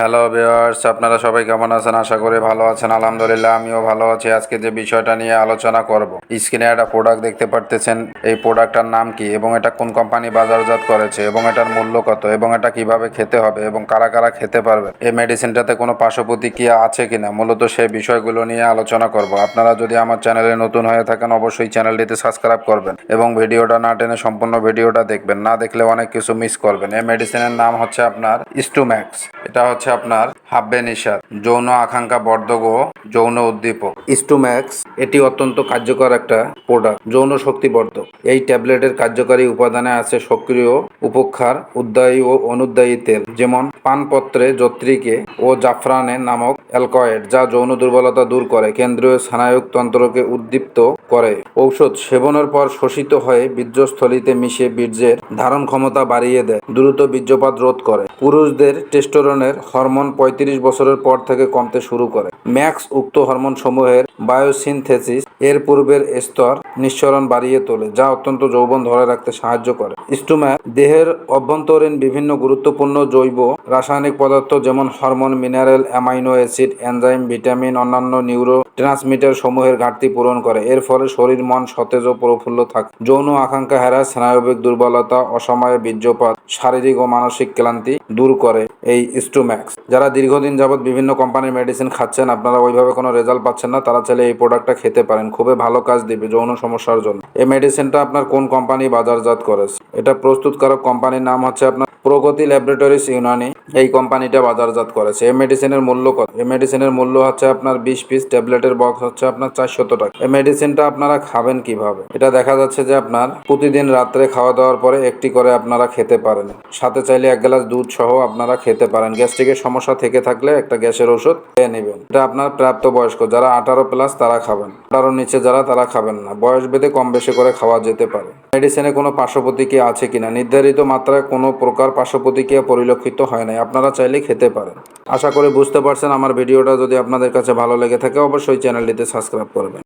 Hello viewers আপনারা সবাই কেমন আছেন? আশা করি ভালো আছেন। আলহামদুলিল্লাহ, আমিও ভালো আছি। আজকে যে বিষয়টা নিয়ে আলোচনা করব স্ক্রিনে একটা প্রোডাক্ট দেখতে পারতেছেন। এই প্রোডাক্টটার নাম কি এবং এটা কোন কোম্পানি বাজারজাত করেছে এবং এটার মূল্য কত এবং এটা কীভাবে খেতে হবে এবং কারা কারা খেতে পারবে? এই মেডিসিনটাতে কোনো পার্শ্ব প্রতিক্রিয়া আছে কিনা? মূলত সেই বিষয়গুলো নিয়ে আলোচনা করব। আপনারা যদি আমার চ্যানেলে নতুন হয়ে থাকেন, অবশ্যই চ্যানেলটিতে সাবস্ক্রাইব করবেন এবং ভিডিওটা না টেনে সম্পূর্ণ ভিডিওটা দেখবেন। না দেখলে অনেক কিছু মিস করবেন। এই মেডিসিনের নাম হচ্ছে আপনার স্টুম্যাক্স এটা হচ্ছে আপনার হাব্বে নিশার যৌন আকাঙ্ক্ষা বর্ধক ও যৌন উদ্দীপক। স্টুম্যাক্স এটি অত্যন্ত কার্যকর একটা প্রোডাক্ট যৌন শক্তি বর্ধক। এই ট্যাবলেটের কার্যকারী উপাদানে আছে সক্রিয়, উপক্ষার, উদ্দায়ী ও অনুদ্দায়ী তেল, যেমন পানপত্রে যত্রিকে ও জাফরানে নামক অ্যালকয়েড, যা যৌন দুর্বলতা দূর করে, কেন্দ্রীয় স্নায়ুক তন্ত্রকে উদ্দীপ্ত করে। ঔষধ সেবনের পর শোষিত হয়ে বীর্যস্থলিতে মিশে বীর্যের ধারণ ক্ষমতা বাড়িয়ে দেয়, দ্রুত বীর্যপাত রোধ করে। পুরুষদের টেস্টোরনের হরমোন পঁয়ত্রিশ বছরের পর থেকে কমতে শুরু করে। ম্যাক্স উক্ত হরমোন সমূহের বায়োসিনথেসিস এর পূর্বের স্তর নিঃসরণ বাড়িয়ে তোলে, যা অত্যন্ত যৌবন ধরে রাখতে সাহায্য করে। স্টুম্যাক দেহের অভ্যন্তরীণ বিভিন্ন গুরুত্বপূর্ণ জৈব রাসায়নিক পদার্থ যেমন hormone, mineral, amino acid enzyme, vitamin, অন্যান্য নিউরো ট্রান্সমিটার সমূহের ঘাটতি পূরণ করে। এর ফলে শরীর, মন সতেজ ও প্রফুল্ল থাকে। যৌন আকাঙ্ক্ষা হ্রাস, স্নায়বিক দুর্বলতা, অসময়ে বীর্যপাত, শারীরিক ও মানসিক ক্লান্তি দূর করে এই স্টুম্যাক্স যারা দীর্ঘদিন যাবৎ বিভিন্ন কোম্পানির মেডিসিন খাচ্ছেন, আপনারা ওইভাবে কোনো রেজাল্ট পাচ্ছেন না। তারা চাইলে এই প্রোডাক্টটা খেতে পারেন। খুবই ভালো কাজ দিবে যৌন সমস্যার জন্য। এই মেডিসিনটা আপনার কোন কোম্পানি বাজারজাত করেছে? এটা প্রস্তুতকারক কোম্পানির নাম হচ্ছে আপনার প্রগতি ল্যাবরেটরিজ ইউনানি এই কোম্পানিটা বাজারজাত করেছে। এই মেডিসিনের মূল্য কত? এই মেডিসিনের মূল্য হচ্ছে আপনার বিশ পিস ট্যাবলেটের বক্স হচ্ছে আপনার চারশত টাকা। এই মেডিসিনটা আপনারা খাবেন কীভাবে? এটা দেখা যাচ্ছে যে আপনার প্রতিদিন রাত্রে খাওয়া দাওয়ার পরে একটি করে আপনারা খেতে পারেন। সাথে চাইলে এক গ্লাস দুধ সহ আপনারা খেতে পারেন। গ্যাস্ট্রিকের সমস্যা থেকে থাকলে একটা গ্যাসের ওষুধ খেয়ে নেবেন। এটা আপনার প্রাপ্ত বয়স্ক যারা আঠারো প্লাস তারা খাবেন। আঠারোর নিচে যারা, তারা খাবেন না। বয়স ভেদে কম বেশি করে খাওয়া যেতে পারে। মেডিসিনে কোনো পার্শ্ব প্রতিক্রিয়া আছে কিনা? নির্ধারিত মাত্রায় কোনো প্রকার পার্শ্ব প্রতিক্রিয়া পরিলক্ষিত হয় নাই। আপনারা চাইলে খেতে পারেন। আশা করি বুঝতে পারছেন, আমার ভিডিওটা যদি আপনাদের কাছে ভালো লেগে থাকে, অবশ্যই চ্যানেলটিতে সাবস্ক্রাইব করবেন।